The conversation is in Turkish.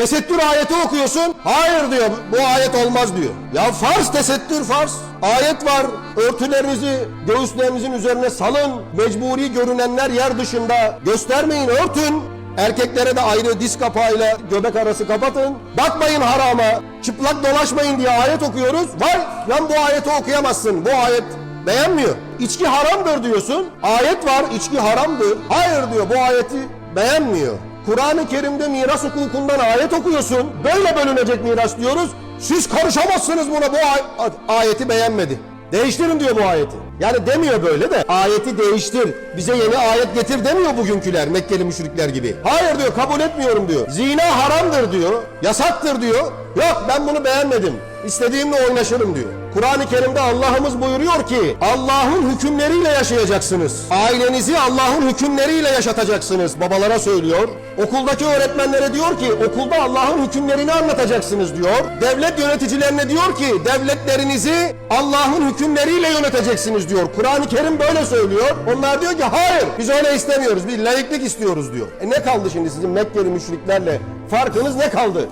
Tesettür ayeti okuyorsun. Hayır diyor bu ayet olmaz diyor. Ya farz tesettür farz. Ayet var. Örtülerinizi göğüslerinizin üzerine salın. Mecburi görünenler yer dışında. Göstermeyin örtün. Erkeklere de ayrı diz kapağıyla göbek arası kapatın. Bakmayın harama. Çıplak dolaşmayın diye ayet okuyoruz. Var lan bu ayeti okuyamazsın. Bu ayet beğenmiyor. İçki haramdır diyorsun. Ayet var içki haramdır. Hayır diyor bu ayeti beğenmiyor. Kur'an-ı Kerim'de miras hukukundan ayet okuyorsun. Böyle bölünecek miras diyoruz. Siz karışamazsınız buna bu ay- ayeti beğenmedi. Değiştirin diyor bu ayeti. Yani demiyor böyle de ayeti değiştir. Bize yeni ayet getir demiyor bugünküler Mekkeli müşrikler gibi. Hayır diyor kabul etmiyorum diyor. Zina haramdır diyor. Yasaktır diyor. Yok ben bunu beğenmedim. İstediğimle oynaşırım diyor. Kur'an-ı Kerim'de Allah'ımız buyuruyor ki Allah'ın hükümleriyle yaşayacaksınız. Ailenizi Allah'ın hükümleriyle yaşatacaksınız. Babalara söylüyor. Okuldaki öğretmenlere diyor ki okulda Allah'ın hükümlerini anlatacaksınız diyor. Devlet yöneticilerine diyor ki devletlerinizi Allah'ın hükümleriyle yöneteceksiniz diyor. Kur'an-ı Kerim böyle söylüyor. Onlar diyor ki hayır biz öyle istemiyoruz. Bir laiklik istiyoruz diyor. E ne kaldı şimdi sizin Mekkeli müşriklerle? Farkınız ne kaldı?